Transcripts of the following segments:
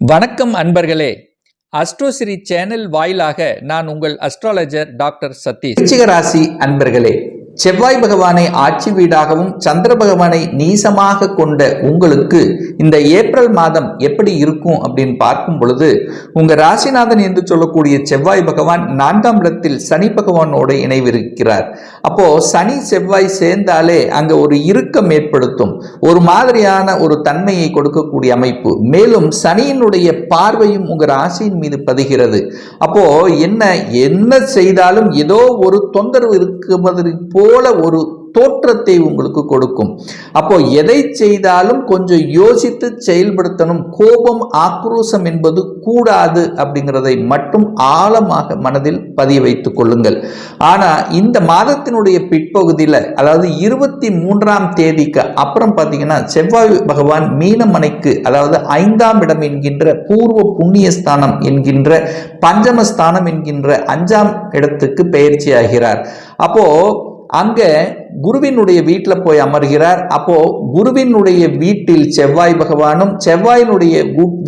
வணக்கம் அன்பர்களே. அஸ்ட்ரோசிரி சேனல் வாயிலாக நான் உங்கள் அஸ்ட்ராலஜர் டாக்டர் சதீஷ். ராசி அன்பர்களே செவ்வாய் பகவானை ஆட்சி வீடாகவும் சந்திர பகவானை நீசமாக கொண்ட உங்களுக்கு இந்த ஏப்ரல் மாதம் எப்படி இருக்கும் அப்படின்னு பார்க்கும் பொழுது உங்க ராசிநாதன் என்று சொல்லக்கூடிய செவ்வாய் பகவான் நான்காம் இடத்தில் சனி பகவானோடு இணைவிருக்கிறார். அப்போ சனி செவ்வாய் சேர்ந்தாலே அங்க ஒரு இறுக்கம் ஏற்படுத்தும். ஒரு மாதிரியான ஒரு தன்மையை கொடுக்கக்கூடிய அமைப்பு. மேலும் சனியினுடைய பார்வையும் உங்க ராசியின் மீது பதிகிறது. அப்போ என்ன என்ன செய்தாலும் ஏதோ ஒரு தொந்தரவு இருக்குவது போல ஒரு தோற்றத்தை உங்களுக்கு கொடுக்கும். அப்போ எதை செய்தாலும் கொஞ்சம் யோசித்து செயல்படுத்தணும். கோபம் ஆக்ரோஷம் என்பது கூடாது அப்படிங்கிறதை மட்டும் ஆழமாக மனதில் பதிய வைத்துக் கொள்ளுங்கள். ஆனா இந்த மாதத்தினுடைய பிற்பகுதியில் அதாவது இருபத்தி மூன்றாம் தேதிக்கு அப்புறம் பார்த்தீங்கன்னா செவ்வாய் பகவான் மீனமனைக்கு அதாவது ஐந்தாம் இடம் என்கின்ற பூர்வ புண்ணியஸ்தானம் என்கின்ற பஞ்சமஸ்தானம் என்கின்ற அஞ்சாம் இடத்துக்கு பயிற்சி ஆகிறார் அப்போ அங்கே குருவினுடைய வீட்டில் போய் அமர்கிறார். அப்போ குருவினுடைய வீட்டில் செவ்வாய் பகவானும் செவ்வாயினுடைய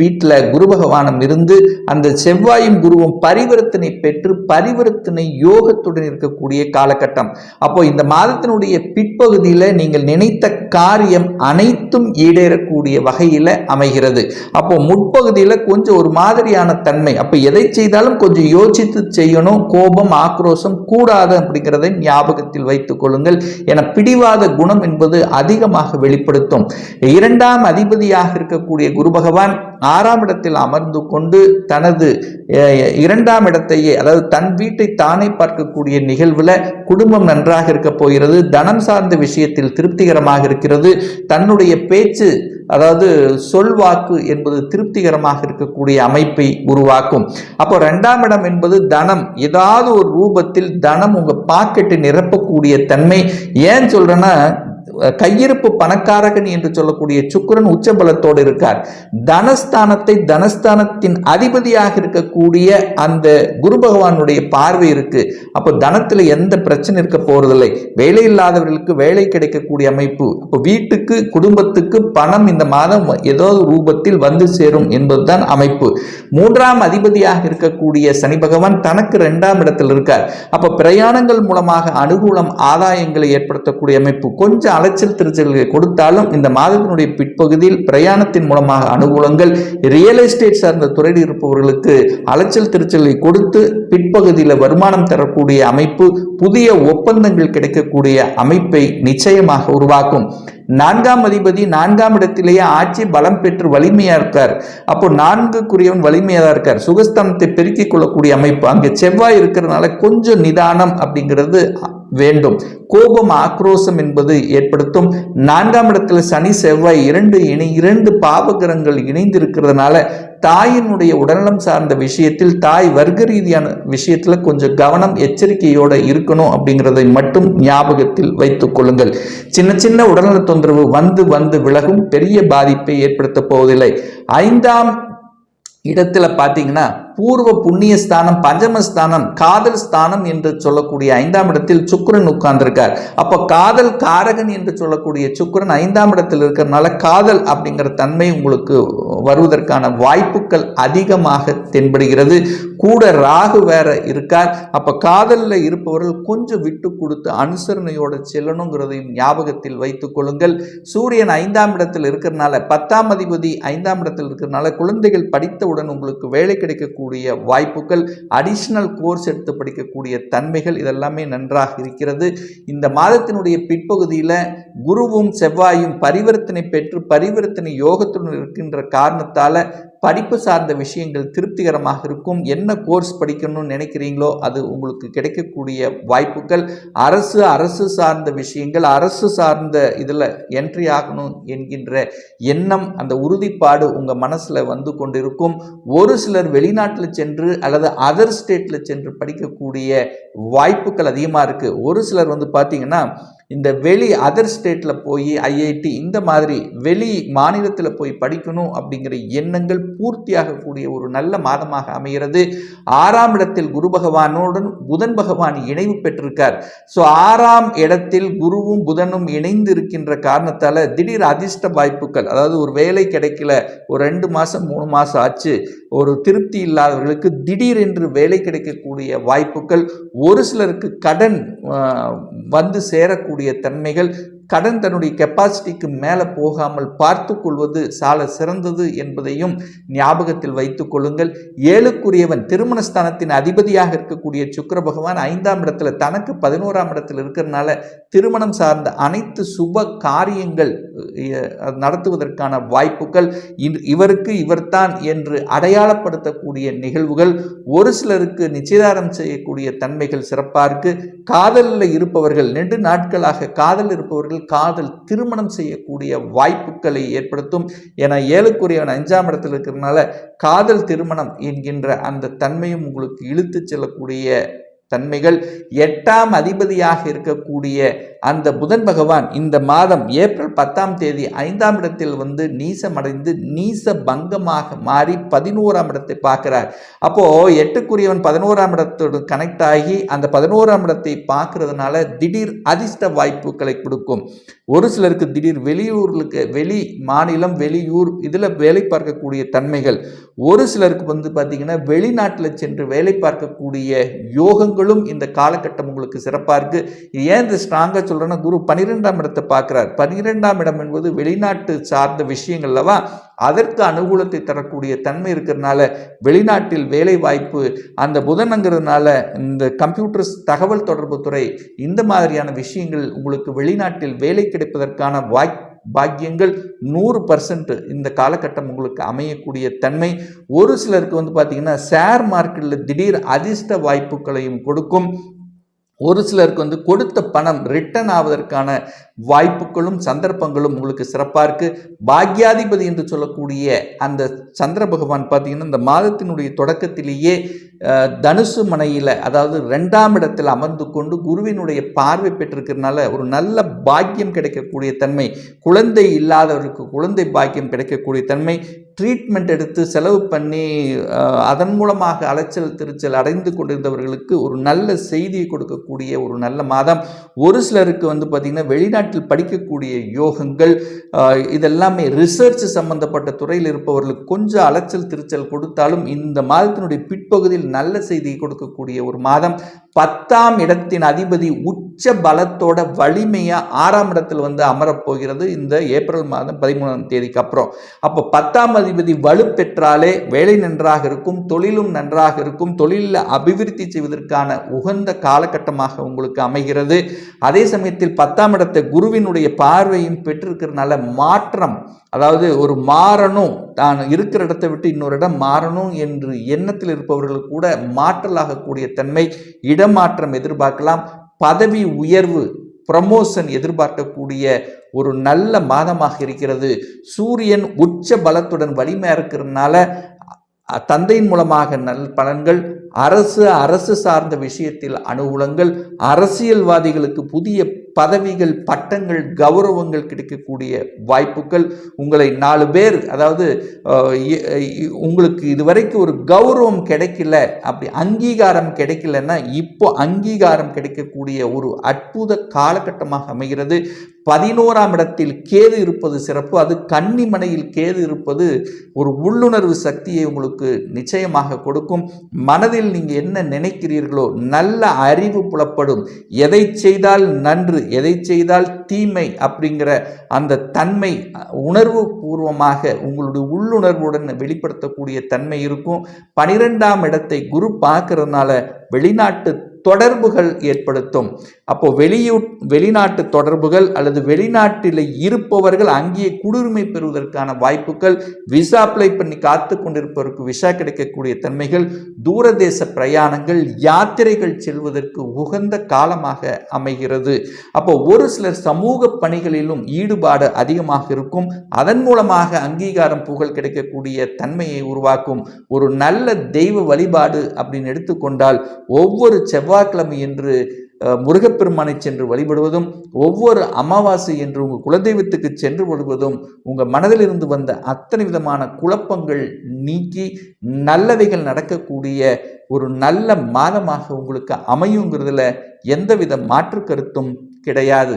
வீட்டில் குரு பகவானும் இருந்து அந்த செவ்வாயும் குருவும் பரிவர்த்தனை பெற்று பரிவர்த்தனை யோகத்துடன் இருக்கக்கூடிய காலகட்டம். அப்போ இந்த மாதத்தினுடைய பிற்பகுதியில் நீங்கள் நினைத்த காரியம் அனைத்தும் ஈடேறக்கூடிய வகையில் அமைகிறது. அப்போ முற்பகுதியில் கொஞ்சம் ஒரு மாதிரியான தன்மை. அப்போ எதை செய்தாலும் கொஞ்சம் யோசித்து செய்யணும். கோபம் ஆக்ரோஷம் கூடாது அப்படிங்கிறதை ஞாபகத்தில் வைத்துக் கொள்ளுங்கள். என பிடிவாத குணம் என்பது அதிகமாக வெளிப்படுத்தும். இரண்டாம் அதிபதியாக இருக்கக்கூடிய குரு பகவான் ஆறாம் இடத்தில் அமர்ந்து கொண்டு தனது இரண்டாம் இடத்தையே அதாவது தன் வீட்டை தானே பார்க்கக்கூடிய நிகழ்வுல குடும்பம் நன்றாக இருக்க போகிறது. தனம் சார்ந்த விஷயத்தில் திருப்திகரமாக இருக்கிறது. தன்னுடைய பேச்சு அதாவது சொல்வாக்கு என்பது திருப்திகரமாக இருக்கக்கூடிய அமைப்பை உருவாக்கும். அப்போ ரெண்டாம் இடம் என்பது தனம். ஏதாவது ஒரு ரூபத்தில் தனம் உங்கள் பாக்கெட்டை நிரப்பக்கூடிய தன்மை. ஏன் சொல்கிறேன்னா கையிருப்பு பணக்காரகன் என்று சொல்லக்கூடிய சுக்கரன் உச்சபலத்தோடு இருக்கார். தனஸ்தானத்தை தனஸ்தானத்தின் அதிபதியாக இருக்கக்கூடிய அந்த குரு பகவானுடைய பார்வை இருக்கு. அப்போ தனத்தில் எந்த பிரச்சனை இருக்க போறதில்லை. வேலை இல்லாதவர்களுக்கு வேலை கிடைக்கக்கூடிய அமைப்பு. அப்போ வீட்டுக்கு குடும்பத்துக்கு பணம் இந்த மாதம் ஏதோ ரூபத்தில் வந்து சேரும் என்பதுதான் அமைப்பு. மூன்றாம் அதிபதியாக இருக்கக்கூடிய சனி பகவான் தனக்கு இரண்டாம் இடத்தில் இருக்கார். அப்போ பிரயாணங்கள் மூலமாக அனுகூலம் ஆதாயங்களை ஏற்படுத்தக்கூடிய அமைப்பு. கொஞ்சம் அலைச்சல் திருச்சல்களை கொடுத்தாலும் இந்த மாதத்தினுடைய பிற்பகுதியில் பிரயாணத்தின் மூலமாக அனுகூலங்கள் ரியல் எஸ்டேட் சார்ந்த துறையில் இருப்பவர்களுக்கு அலைச்சல் திருச்சலை கொடுத்து பிற்பகுதியில் வருமானம் தரக்கூடிய அமைப்பு புதிய ஒப்பந்தங்கள் கிடைக்கக்கூடிய அமைப்பை நிச்சயமாக உருவாக்கும். நான்காம் அதிபதி நான்காம் இடத்திலேயே ஆட்சி பலம் பெற்று வலிமையா இருக்கார். அப்போ நான்குக்குரியவன் வலிமையா தான் இருக்கார். சுகஸ்தானத்தை பெருக்கிக் கொள்ளக்கூடிய அமைப்பு. அங்கே செவ்வாய் இருக்கிறதுனால கொஞ்சம் நிதானம் அப்படிங்கிறது வேண்டும். கோபம் ஆக்ரோஷம் என்பது ஏற்படுத்தும். நான்காம் இடத்துல சனி செவ்வாய் இரண்டு இணை இரண்டு பாவகிரகங்கள் இணைந்து இருக்கிறதுனால தாயினுடைய உடல்நலம் சார்ந்த விஷயத்தில் தாய் வர்க்க ரீதியான விஷயத்தில் கொஞ்சம் கவனம் எச்சரிக்கையோடு இருக்கணும் அப்படிங்கிறதை மட்டும் ஞாபகத்தில் வைத்துக் கொள்ளுங்கள். சின்ன சின்ன உடல்நல தொந்தரவு வந்து வந்து விலகும். பெரிய பாதிப்பை ஏற்படுத்த போவதில்லை. ஐந்தாம் இடத்துல பார்த்தீங்கன்னா பூர்வ புண்ணிய ஸ்தானம் பஞ்சமஸ்தானம் காதல் ஸ்தானம் என்று சொல்லக்கூடிய ஐந்தாம் இடத்தில் சுக்கரன் உட்கார்ந்திருக்கார். அப்போ காதல் காரகன் என்று சொல்லக்கூடிய சுக்கரன் ஐந்தாம் இடத்தில் இருக்கிறதுனால காதல் அப்படிங்கிற தன்மை உங்களுக்கு வருவதற்கான வாய்ப்புகள் அதிகமாக தென்படுகிறது. கூட ராகு வேற இருக்கார். அப்போ காதலில் இருப்பவர்கள் கொஞ்சம் விட்டு கொடுத்து அனுசரணையோட செல்லணுங்கிறதையும் ஞாபகத்தில் வைத்துக் கொள்ளுங்கள். சூரியன் ஐந்தாம் இடத்தில் இருக்கிறனால பத்தாம் அதிபதி ஐந்தாம் இடத்தில் இருக்கிறனால குழந்தைகள் படித்தவுடன் உங்களுக்கு வேலை கிடைக்கக்கூடிய படிக்கக்கூடிய வாய்ப்புகள் அடிஷ்னல் கோர்ஸ் எடுத்து படிக்கக்கூடிய தன்மைகள் இதெல்லாமே நன்றாக இருக்கிறது. இந்த மாதத்தினுடைய பிற்பகுதியில் குருவும் செவ்வாயும் பரிவர்த்தனை பெற்று பரிவர்த்தனை யோகத்துடன் இருக்கின்ற காரணத்தால் படிப்பு சார்ந்த விஷயங்கள் திருப்திகரமாக இருக்கும். என்ன கோர்ஸ் படிக்கணும்னு நினைக்கிறீங்களோ அது உங்களுக்கு கிடைக்கக்கூடிய வாய்ப்புகள். அரசு அரசு சார்ந்த விஷயங்கள் அரசு சார்ந்த இதில் என்ட்ரி ஆகணும் என்கின்ற எண்ணம் அந்த உறுதிப்பாடு உங்கள் மனசில் வந்து கொண்டிருக்கும். ஒரு சிலர் வெளிநாட்டில் சென்று அல்லது அதர் ஸ்டேட்டில் சென்று படிக்கக்கூடிய வாய்ப்புகள் அதிகமாக இருக்குது ஒரு சிலர் வந்து பார்த்தீங்கன்னா இந்த வெளி அதர் ஸ்டேட்டில் போய் ஐஐடி இந்த மாதிரி வெளி மாநிலத்தில் போய் படிக்கணும் அப்படிங்கிற எண்ணங்கள் பூர்த்தியாகக்கூடிய ஒரு நல்ல மாதமாக அமைகிறது. ஆறாம் இடத்தில் குரு பகவானுடன் புதன் பகவான் இணைவு பெற்றிருக்கார். ஸோ ஆறாம் இடத்தில் குருவும் புதனும் இணைந்து இருக்கின்ற காரணத்தால் திடீர் அதிர்ஷ்ட வாய்ப்புகள் அதாவது ஒரு வேலை கிடைக்கல ஒரு ரெண்டு மாதம் மூணு மாதம் ஆச்சு ஒரு திருப்தி இல்லாதவர்களுக்கு திடீரென்று வேலை கிடைக்கக்கூடிய வாய்ப்புகள் ஒரு சிலருக்கு கடன் வந்து சேரக்கூடிய தன்மைகள் கடன் தன்னுடைய கெப்பாசிட்டிக்கு மேலே போகாமல் பார்த்து கொள்வது சால சிறந்தது என்பதையும் ஞாபகத்தில் வைத்துக் கொள்ளுங்கள். ஏழுக்குரியவன் திருமணஸ்தானத்தின் அதிபதியாக இருக்கக்கூடிய சுக்கர பகவான் ஐந்தாம் இடத்துல தனக்கு பதினோராம் இடத்துல இருக்கிறனால திருமணம் சார்ந்த அனைத்து சுப காரியங்கள் நடத்துவதற்கான வாய்ப்புகள் இவருக்கு இவர்தான் என்று அடையாளப்படுத்தக்கூடிய நிகழ்வுகள் ஒரு சிலருக்கு நிச்சயதாரம் செய்யக்கூடிய தன்மைகள் சிறப்பாக இருக்கு. காதலில் இருப்பவர்கள் நெடு நாட்களாக காதல் இருப்பவர்கள் காதல் திருமணம் செய்யக்கூடிய வாய்ப்புகளை ஏற்படுத்தும் என ஏழுக்குரியவன் அஞ்சாம் இடத்தில் இருக்கிறதுனால காதல் திருமணம் என்கின்ற அந்த தன்மையும் உங்களுக்கு இழுத்து செல்லக்கூடிய தன்மைகள் எட்டாம் அதிபதியாக இருக்கக்கூடிய அந்த புதன் பகவான் இந்த மாதம் ஏப்ரல் பத்தாம் தேதி ஐந்தாம் இடத்தில் வந்து நீசமடைந்து நீச பங்கமாக மாறி பதினோராம் இடத்தை பார்க்கிறார். அப்போ எட்டுக்குரியவன் பதினோராம் இடத்தோடு கனெக்ட் ஆகி அந்த பதினோராம் இடத்தை பார்க்கறதுனால திடீர் அதிர்ஷ்ட வாய்ப்புகளை கொடுக்கும். ஒரு சிலருக்கு திடீர் வெளியூர்களுக்கு வெளி மாநிலம் வெளியூர் இதில் வேலை பார்க்கக்கூடிய தன்மைகள். ஒரு சிலருக்கு வந்து பார்த்திங்கன்னா வெளிநாட்டில் சென்று வேலை பார்க்கக்கூடிய யோகங்களும் இந்த காலகட்டம் உங்களுக்கு சிறப்பாக இருக்குது ஏன் இந்த ஸ்ட்ராங்காக சொல்கிறேன்னா குரு பன்னிரெண்டாம் இடத்தை பார்க்குறார். பன்னிரெண்டாம் இடம் என்பது வெளிநாட்டு சார்ந்த விஷயங்கள்லவா அதற்கு அனுகூலத்தை தரக்கூடிய தன்மை இருக்கிறதுனால வெளிநாட்டில் வேலை வாய்ப்பு அந்த புதனங்கிறதுனால இந்த கம்ப்யூட்டர்ஸ் தகவல் தொடர்பு துறை இந்த மாதிரியான விஷயங்கள் உங்களுக்கு வெளிநாட்டில் வேலை கிடைப்பதற்கான வாய் பாக்கியங்கள் நூறு பர்சன்ட் இந்த காலகட்டம் உங்களுக்கு அமையக்கூடிய தன்மை. ஒரு சிலருக்கு வந்து பார்த்திங்கன்னா ஷேர் மார்க்கெட்டில் திடீர் அதிர்ஷ்ட வாய்ப்புகளையும் கொடுக்கும். ஒரு சிலருக்கு வந்து கொடுத்த பணம் ரிட்டர்ன் ஆவதற்கான வாய்ப்புகளும் சந்தர்ப்பங்களும் உங்களுக்கு சிறப்பாக இருக்குது பாக்யாதிபதி என்று சொல்லக்கூடிய அந்த சந்திர பகவான் பார்த்தீங்கன்னா இந்த மாதத்தினுடைய தொடக்கத்திலேயே தனுசு மனையில் அதாவது ரெண்டாம் இடத்தில் அமர்ந்து கொண்டு குருவினுடைய பார்வை பெற்றிருக்கிறதுனால ஒரு நல்ல பாக்கியம் கிடைக்கக்கூடிய தன்மை குழந்தை இல்லாதவருக்கு குழந்தை பாக்கியம் கிடைக்கக்கூடிய தன்மை ட்ரீட்மெண்ட் எடுத்து செலவு பண்ணி அதன் மூலமாக அலைச்சல் திருச்சல் அடைந்து கொண்டிருந்தவர்களுக்கு ஒரு நல்ல செய்தியை கொடுக்கக்கூடிய ஒரு நல்ல மாதம். ஒரு சிலருக்கு வந்து பார்த்திங்கன்னா வெளிநாட்டில் படிக்கக்கூடிய யோகங்கள் இதெல்லாமே ரிசர்ச் சம்பந்தப்பட்ட துறையில் இருப்பவர்களுக்கு கொஞ்சம் அலைச்சல் திருச்சல் கொடுத்தாலும் இந்த மாதத்தினுடைய பிற்பகுதியில் நல்ல செய்தியை கொடுக்கக்கூடிய ஒரு மாதம். பத்தாம் இடத்தின் அதிபதி உச்ச உச்ச பலத்தோட வலிமையாக ஆறாம் இடத்தில் வந்து அமரப் போகிறது இந்த ஏப்ரல் மாதம் பதிமூணாம் தேதிக்கு அப்புறம். அப்போ பத்தாம் அதிபதி வலுப்பெற்றாலே வேலை நன்றாக இருக்கும் தொழிலும் நன்றாக இருக்கும் தொழிலில் அபிவிருத்தி செய்வதற்கான உகந்த காலகட்டமாக உங்களுக்கு அமைகிறது. அதே சமயத்தில் பத்தாம் இடத்தை குருவினுடைய பார்வையும் பெற்றிருக்கிறதுனால மாற்றம் அதாவது ஒரு மாறணும் தான் இருக்கிற இடத்தை விட்டு இன்னொரு இடம் மாறணும் என்று எண்ணத்தில் இருப்பவர்கள் கூட மாற்றலாகக்கூடிய தன்மை இடமாற்றம் எதிர்பார்க்கலாம். பதவி உயர்வு ப்ரமோஷன் எதிர்பார்க்கக்கூடிய ஒரு நல்ல மாதமாக இருக்கிறது. சூரியன் உச்ச பலத்துடன் வலிமையாக இருக்கிறதுனால தந்தையின் மூலமாக நல் பலன்கள் அரசு அரசு சார்ந்த விஷயத்தில் அனுகூலங்கள் அரசியல்வாதிகளுக்கு புதிய பதவிகள் பட்டங்கள் கௌரவங்கள் கிடைக்கக்கூடிய வாய்ப்புகள் உங்களை நாலு பேர் அதாவது உங்களுக்கு இதுவரைக்கும் ஒரு கௌரவம் கிடைக்கல அப்படி அங்கீகாரம் கிடைக்கலன்னா இப்போ அங்கீகாரம் கிடைக்கக்கூடிய ஒரு அற்புத காலகட்டமாக அமைகிறது. பதினோராம் இடத்தில் கேது இருப்பது சிறப்பு அது கன்னிமனையில் கேது இருப்பது ஒரு உள்ளுணர்வு சக்தியை உங்களுக்கு நிச்சயமாக கொடுக்கும். மனதில் நீங்கள் என்ன நினைக்கிறீர்களோ நல்ல அறிவு புலப்படும். எதை செய்தால் நன்று எதை செய்தால் தீமை அப்படிங்கிற அந்த தன்மை உணர்வு பூர்வமாக உங்களுடைய உள்ளுணர்வுடன் வெளிப்படுத்தக்கூடிய தன்மை இருக்கும். பனிரெண்டாம் இடத்தை குரு பார்க்கறதுனால வெளிநாட்டு தொடர்புகள் ஏற்படுத்தும். அப்போ வெளியூர் வெளிநாட்டு தொடர்புகள் அல்லது வெளிநாட்டில் இருப்பவர்கள் அங்கேயே குடியுரிமை பெறுவதற்கான வாய்ப்புகள் விசா அப்ளை பண்ணி காத்து கொண்டிருப்பவருக்கு விசா கிடைக்கக்கூடிய தன்மைகள் தூரதேச பிரயாணங்கள் யாத்திரைகள் செல்வதற்கு உகந்த காலமாக அமைகிறது. அப்போ ஒரு சிலர் சமூக பணிகளிலும் ஈடுபாடு அதிகமாக இருக்கும். அதன் மூலமாக அங்கீகாரம் புகழ் கிடைக்கக்கூடிய தன்மையை உருவாக்கும். ஒரு நல்ல தெய்வ வழிபாடு அப்படின்னு எடுத்துக்கொண்டால் ஒவ்வொரு செவ்வாய்க்கிழமை என்று முருகப்பெருமானை சென்று வழிபடுவதும் ஒவ்வொரு அமாவாசை என்று உங்கள் குலதெய்வத்துக்கு சென்று வழிபடுவதும் உங்கள் மனதிலிருந்து வந்த அத்தனை விதமான குழப்பங்கள் நீக்கி நல்லவைகள் நடக்கக்கூடிய ஒரு நல்ல மாதமாக உங்களுக்கு அமையுங்கிறதுல எந்தவித மாற்று கருத்தும் கிடையாது.